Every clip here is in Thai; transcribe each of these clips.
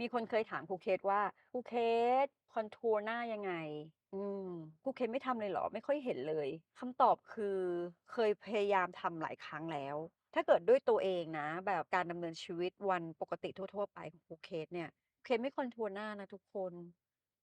มีคนเคยถามครูเคสว่า"ครูเคสคอนทัวร์หน้ายังไง?"อืมครูเคสไม่ทำเลยเหรอ?ไม่ค่อยเห็นเลยคำตอบคือเคยพยายามทำหลายครั้งแล้ว ถ้าเกิดด้วยตัวเองนะ แบบการดำเนินชีวิตวันปกติทั่ว ๆ ไปของครูเคสเนี่ยเคสไม่คอนทัวร์หน้านะทุกคน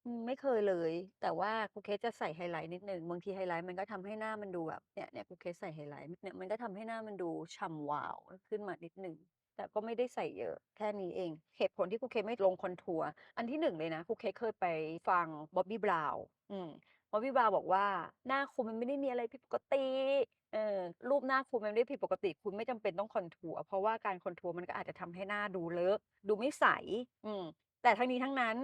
อืมไม่เคยเลย แต่ว่าครูเคสจะใส่ไฮไลต์นิดหนึ่งบางทีไฮไลต์มันก็ทำให้หน้ามันดูแบบเนี่ยเนี่ยครูเคสใส่ไฮไลต์เนี่ยมันก็ทำให้หน้ามันดูฉ่ำวาวขึ้นมานิดหนึ่ง แต่ก็ไม่ได้ใส่เยอะแค่นี้เอง เหตุผลที่ครูเคไม่ลงคอนทัวร์อันที่1เลยนะครูเคเคยไปฟัง Bobby Brown อืม Bobby Brown บอกว่า"หน้าคุณมันไม่ได้มีอะไรผิดปกติเออรูปหน้าคุณมันไม่ได้ผิดปกติ คุณไม่จำเป็นต้องคอนทัวร์เพราะว่าการคอนทัวร์มันก็อาจจะทำให้หน้าดูเลอะดูไม่ใส"อืมแต่ทั้งนี้ทั้งนั้น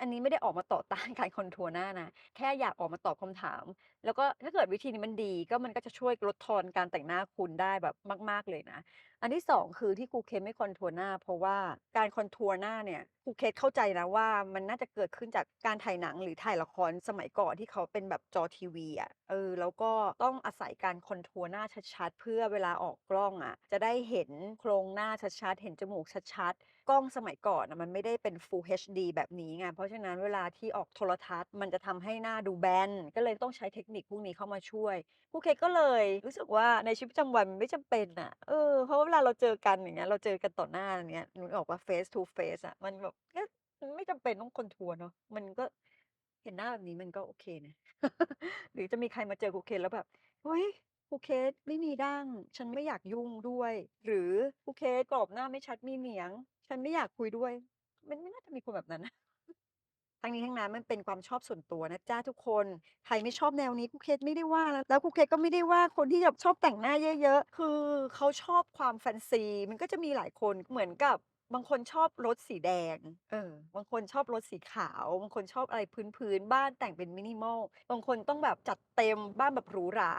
อันนี้ไม่ได้ออกมาต่อต้านการคอนทัวร์หน้านะ แค่อยากออกมาตอบคำถาม แล้วก็ถ้าเกิดวิธีนี้มันดีก็มันก็จะช่วยลดทอนการแต่งหน้าคุณได้แบบมาก ๆ เลยนะ อันที่2คือที่ครูเคสไม่คอนทัวร์หน้า เพราะว่าการคอนทัวร์หน้าเนี่ยครูเคสเข้าใจนะว่ามันน่าจะเกิดขึ้นจากการถ่ายหนังหรือถ่ายละครสมัยก่อนที่เขาเป็นแบบจอทีวีอะเออแล้วก็ต้องอาศัยการคอนทัวร์หน้าชัดๆเพื่อเวลาออกกล้องอะ จะได้เห็นโครงหน้าชัดๆเห็นจมูกชัดๆกล้องสมัยก่อนน่ะมันไม่ได้เป็น Full HD แบบนี้ไงเพราะฉะนั้นเวลาที่ออกโทรทัศน์ มันจะทำให้หน้าดูแบนก็เลยต้องใช้เทคนิคพวกนี้เข้ามาช่วยครูเคสก็เลยรู้สึกว่าในชีวิตประจำวันมันไม่จำเป็นน่ะเออเพราะว่าเวลาเราเจอกันอย่างเงี้ยเราเจอกันต่อหน้าอย่างเงี้ยหนึกออกเปล่า face to face อะมันแบบก็ไม่จำเป็นต้องคอนทัวร์เนาะมันก็เห็นหน้าแบบนี้มันก็โอเคนะ หรือจะมีใครมาเจอครูเคสแล้วแบบ"เฮ้ยครูเคสไม่มีดั้งฉันไม่อยากยุ่งด้วย"หรือ"ครูเคสกรอบหน้าไม่ชัดมีเหนียง ฉันไม่อยากคุยด้วย"มันไม่น่าจะมีคนแบบนั้นนะ ทั้งนี้ทั้งนั้นมันเป็นความชอบส่วนตัวนะจ๊ะทุกคน ใครไม่ชอบแนวนี้ครูเคสไม่ได้ว่านะแล้วครูเคสก็ไม่ได้ว่าคนที่แบบชอบแต่งหน้าเยอะ ๆ คือเขาชอบความแฟนซี มันก็จะมีหลายคนเหมือนกับบางคนชอบรถสีแดง เออ บางคนชอบรถสีขาว บางคนชอบอะไรพื้นๆบ้านแต่งเป็น minimal บางคนต้องแบบจัดเต็มบ้านแบบหรูหรา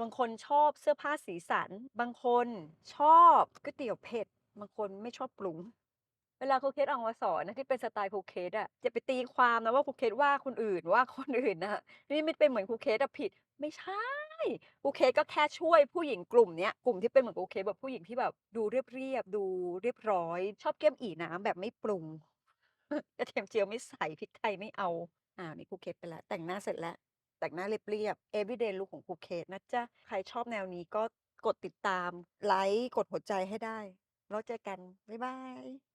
บางคนชอบเสื้อผ้าสีสัน บางคนชอบก๋วยเตี๋ยวเผ็ด บางคนไม่ชอบปรุง เวลาครูเคสออกมาสอนนะที่เป็นสไตล์ครูเคสอะอย่าไปตีความนะว่าครูเคสว่าคนอื่นว่าคนอื่นนะนี่ไม่เป็นเหมือนครูเคสอะผิด ไม่ใช่ครูเคสก็แค่ช่วยผู้หญิงกลุ่มเนี้ยกลุ่มที่เป็นเหมือนครูเคสแบบผู้หญิงที่แบบดูเรียบๆดูเรียบร้อย ชอบเกี๊ยมอีน้ำแบบไม่ปรุงกระเทียมเจียวไม่ใส่พริกไทยไม่เอาอ้าวนี่ครูเคสไปแล้วแต่งหน้าเสร็จแล้ว แต่งหน้าเรียบๆ everyday look ของครูเคสนะจ๊ะใครชอบแนวนี้ก็กดติดตามไลก์กดหัวใจให้ได้แล้วเจอกันบ๊ายบาย